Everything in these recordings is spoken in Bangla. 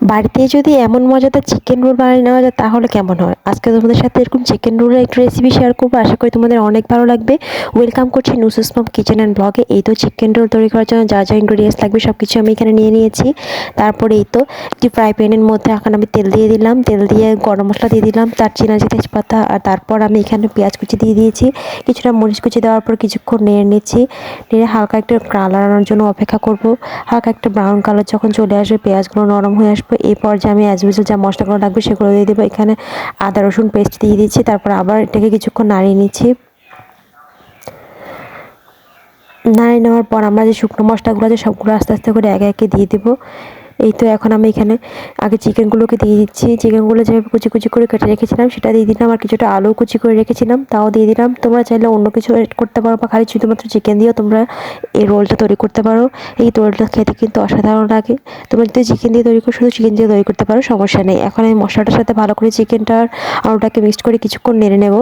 বাড়িতে যদি এমন মজাদার চিকেন রোল বানিয়ে নেওয়া যায়, তাহলে কেমন হয়? আজকে তোমাদের সাথে এরকম চিকেন রোলের একটু রেসিপি শেয়ার করব। আশা করি তোমাদের অনেক ভালো লাগবে। ওয়েলকাম করছি নুসুস মম কিচেন অ্যান্ড ব্লগে এই তো চিকেন রোল তৈরি করার জন্য যা যা ইনগ্রিডিয়েন্টস লাগবে সব কিছু আমি এখানে নিয়ে নিয়েছি। তারপরে এই তো একটি ফ্রাই প্যানের মধ্যে এখন আমি তেল দিয়ে দিলাম। তেল দিয়ে গরম মশলা দিয়ে দিলাম, তার চিনাজি তেজপাতা, আর তারপর আমি এখানে পেঁয়াজ কুচি দিয়ে দিয়েছি। কিছুটা মরিচ কুচি দেওয়ার পর কিছুক্ষণ নেড়ে নিচ্ছি। নেড়ে হালকা একটু কালার আনার জন্য অপেক্ষা করব। হালকা একটা ব্রাউন কালার যখন চলে আসবে, পেঁয়াজগুলো নরম হয়ে আসবে এই পর্যায়ে আমি অ্যাজ ইউজুয়াল যা মশলাগুলো লাগবে সেগুলো দিয়ে দেবো। এখানে আদা, রসুন পেস্ট দিয়ে দিচ্ছি, তারপর আবার এটাকে কিছুক্ষণ নাড়িয়ে নিচ্ছি। নাড়িয়ে নেওয়ার পর আমরা যে শুকনো মশলাগুলো আছে সবগুলো আস্তে আস্তে করে একে একে দিয়ে দেবো। এই তো এখন আমি এখানে আগে চিকেনগুলোকে দিয়ে দিচ্ছি। চিকেনগুলো যেভাবে কুচি কুচি করে কেটে রেখেছিলাম, সেটা দিয়ে দিলাম আর কিছুটা আলু কুচি করে রেখেছিলাম, তাও দিয়ে দিলাম। তোমরা চাইলে অন্য কিছু এড করতে পারো বা খালি শুধুমাত্র চিকেন দিয়েও তোমরা এই রোলটা তৈরি করতে পারো। এই রোলটা খেতে কিন্তু অসাধারণ লাগে। তোমরা যদি চিকেন দিয়ে তৈরি করো, শুধু চিকেন দিয়ে তৈরি করতে পারো, সমস্যা নেই। এখন আমি মশলাটার সাথে ভালো করে চিকেনটার আলুটাকে মিক্সড করে কিছুক্ষণ নেড়ে নেব।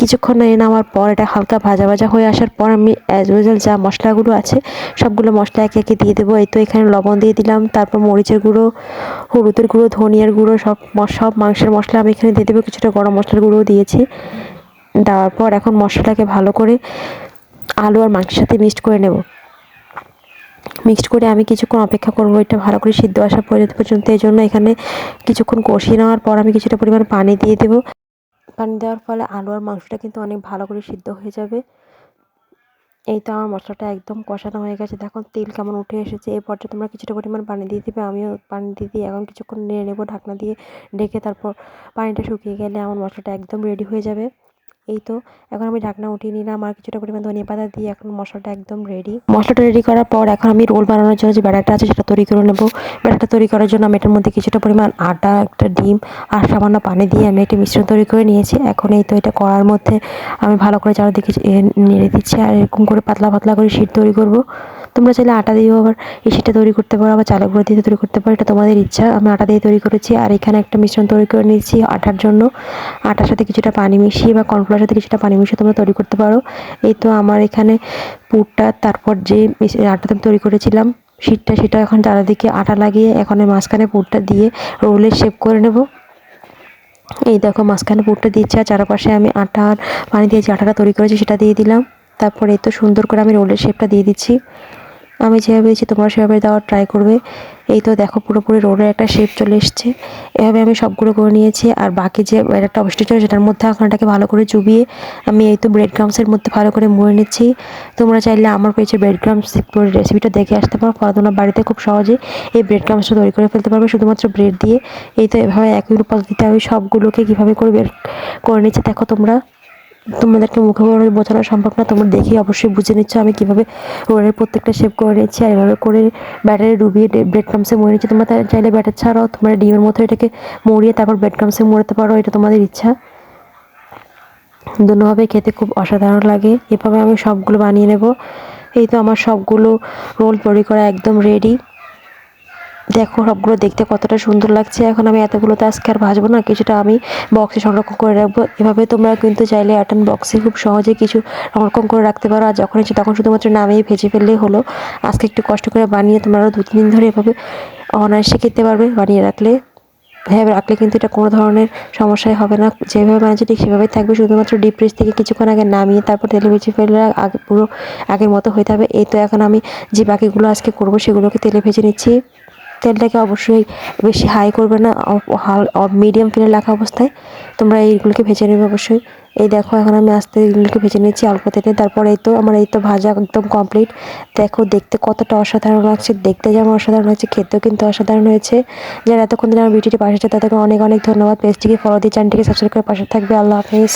কিছুক্ষণ নেড়ে নেওয়ার পর এটা হালকা ভাজা ভাজা হয়ে আসার পর আমি অ্যাজ ইউজুয়াল যা মশলাগুলো আছে, সবগুলো মশলা একে একে দিয়ে দেবো। এই তো এখানে লবণ দিয়ে দিলাম, তারপর মরিচের গুঁড়ো, হলুদের গুঁড়ো, ধনিয়ার গুঁড়ো, সব সব মাংসের মশলা আমি এখানে দিয়ে দেবো। কিছুটা গরম মশলার গুঁড়োও দিয়েছি। দেওয়ার পর এখন মশলাটাকে ভালো করে আলু আর মাংসের সাথে মিক্সড করে নেব। মিক্সড করে আমি কিছুক্ষণ অপেক্ষা করব, এটা ভালো করে সিদ্ধ আসা পর্যন্ত। এই জন্য এখানে কিছুক্ষণ কষিয়ে নেওয়ার পর আমি কিছুটা পরিমাণ পানি দিয়ে দেবো। পানি দেওয়ার ফলে আলু আর মাংসটা কিন্তু অনেক ভালো করে সিদ্ধ হয়ে যাবে। এই তো আমার মশলাটা একদম কষানো হয়ে গেছে। দেখো তেল কেমন উঠে এসেছে। এই পর্যায়ে তোমরা কিছুটা পরিমাণ পানি দিয়ে দিবে। আমিও পানি দিয়ে দিই এখন কিছুক্ষণ নেড়ে নেব, ঢাকনা দিয়ে ঢেকে তারপর পানিটা শুকিয়ে গেলে আমার মশলাটা একদম রেডি হয়ে যাবে। এই তো, এখন আমি ঢাকনা উঠিয়ে নিলাম, আর কিছুটা পরিমাণ ধনিয়া পাতা দিয়ে এখন মশলাটা একদম রেডি মশলাটা রেডি করার পর এখন আমি রোল বানানোর জন্য যে ব্যাটারটা আছে সেটা তৈরি করে নেব। ব্যাটারটা তৈরি করার জন্য আমি এটার মধ্যে কিছুটা পরিমাণ আটা একটা ডিম আর সামান্য পানি দিয়ে আমি একটি মিশ্রণ তৈরি করে নিয়েছি। এখন এই তো এটা করার মধ্যে আমি ভালো করে চারিদিকে নেড়ে দিচ্ছি, আর এরকম করে পাতলা পাতলা করে শীত তৈরি করব। তোমরা চাইলে আটা দিয়েও আবার এই শীতটা তৈরি করতে পারো, আবার চালের গুঁড়ো দিয়ে তৈরি করতে পারো। এটা তোমাদের ইচ্ছা, আমি আটা দিয়ে তৈরি করেছি আর এখানে একটা মিশ্রণ তৈরি করে নিয়েছি আটার জন্য। আটার সাথে কিছুটা পানি মিশিয়ে বা কর্নফ্লাওয়ার সাথে কিছুটা পানি মিশিয়ে তোমরা তৈরি করতে পারো। এই তো আমার এখানে পুরটা, তারপর যে আটাটা তৈরি করেছিলাম, শীতটা সেটা এখন চারিদিকে আটা লাগিয়ে এখন মাঝখানে পুরটা দিয়ে রোলের শেপ করে নেব। এই দেখো মাঝখানে পুরটা দিচ্ছে আর চারপাশে আমি আটা আর পানি দিয়ে যে আটাটা তৈরি করেছি সেটা দিয়ে দিলাম। তারপরে তো সুন্দর করে আমি রোলের শেপটা দিয়ে দিচ্ছি। আমি যেভাবে দিয়েছি তোমরা সেভাবে দেওয়ার ট্রাই করবে। এই তো দেখো, পুরোপুরি রোলের একটা শেপ চলে এসছে। এভাবে আমি সবগুলো করে নিয়েছি, আর বাকি যে একটা অবশিষ্ট সেটার মধ্যে এটাকে ভালো করে চুবিয়ে আমি এই তো ব্রেড ক্রামসের মধ্যে ভালো করে মুড়ে নিচ্ছি। তোমরা চাইলে আমার পেয়েছে ব্রেড ক্রামস রেসিপিটা দেখে আসতে পারো। তোমরা বাড়িতে খুব সহজে এই ব্রেড ক্রামসটা তৈরি করে ফেলতে পারবে। শুধুমাত্র ব্রেড দিয়ে এই তো এভাবে একই রূপ পদ্ধতিতে আমি সবগুলোকে কীভাবে করে বের করে নিচ্ছি, দেখো তোমরা। তোমাদেরকে মুখে বোঝানো সম্ভব না, তোমরা দেখি অবশ্যই বুঝে নিচ্ছ আমি কীভাবে রোলের প্রত্যেকটা শেপ করে নিচ্ছি আর এভাবে করে ব্যাটারে ডুবিয়ে ব্রেড ক্রামসে মরে নিচ্ছি। তোমরা চাইলে ব্যাটার ছাড়াও তোমরা ডিমের মতো এটাকে মরিয়ে তারপর ব্রেড ক্রামসে মুড়তে পারো, এটা তোমাদের ইচ্ছা। দুভাবে খেতে খুব অসাধারণ লাগে। এভাবে আমি সবগুলো বানিয়ে নেব। এই তো আমার সবগুলো রোল তৈরি করা একদম রেডি দেখো, সবগুলো দেখতে কতটা সুন্দর লাগছে। এখন আমি এতগুলো তো আজকে আর ভাজবো না, কিছুটা আমি বক্সে সংরক্ষণ করে রাখব। এভাবে তোমরা কিন্তু চাইলে অ্যাটন বক্সে খুব সহজে কিছু সংরক্ষণ করে রাখতে পারো। আর যখন ইচ্ছে তখন শুধুমাত্র নামিয়ে ভেজে ফেললেই হলো। আজকে একটু কষ্ট করে বানিয়ে তোমরা দু তিন দিন ধরে এভাবে অনায়াসে খেতে পারবে। বানিয়ে রাখলে হ্যাঁ রাখলে কিন্তু এটা কোনো ধরনের সমস্যাই হবে না। যেভাবে বানিয়েছে ঠিক সেভাবেই থাকবে। শুধুমাত্র ডিপ ফ্রিজ থেকে কিছুক্ষণ আগে নামিয়ে তারপর তেলে ভেজে ফেললে আগে পুরো আগের মতো হয়ে থাকবে এই তো এখন আমি যে বাকিগুলো আজকে করব সেগুলোকে তেলে ভেজে নিচ্ছি। তেলটাকে অবশ্যই বেশি হাই করবে না মিডিয়াম ফ্লেমে রাখা অবস্থায়। তোমরা এইগুলোকে ভেজে নেবে অবশ্যই। এই দেখো, এখন আমি আস্তে এগুলোকে ভেজে নিচ্ছি অল্প তেলে। তারপর এই তো আমার এই তো ভাজা একদম কমপ্লিট দেখো, দেখতে কতটা অসাধারণ লাগছে। দেখতে যেমন অসাধারণ হয়েছে, খেতেও কিন্তু অসাধারণ হয়েছে। যারা এতক্ষণ দিন আমার ভিডিওটি পাশে আছে, তাদেরকে অনেক অনেক ধন্যবাদ। পেজটিকে ফলো দিয়ে চ্যানেলটিকে সাবস্ক্রাইব করে পাশে থাকবে। আল্লাহ হাফিজ।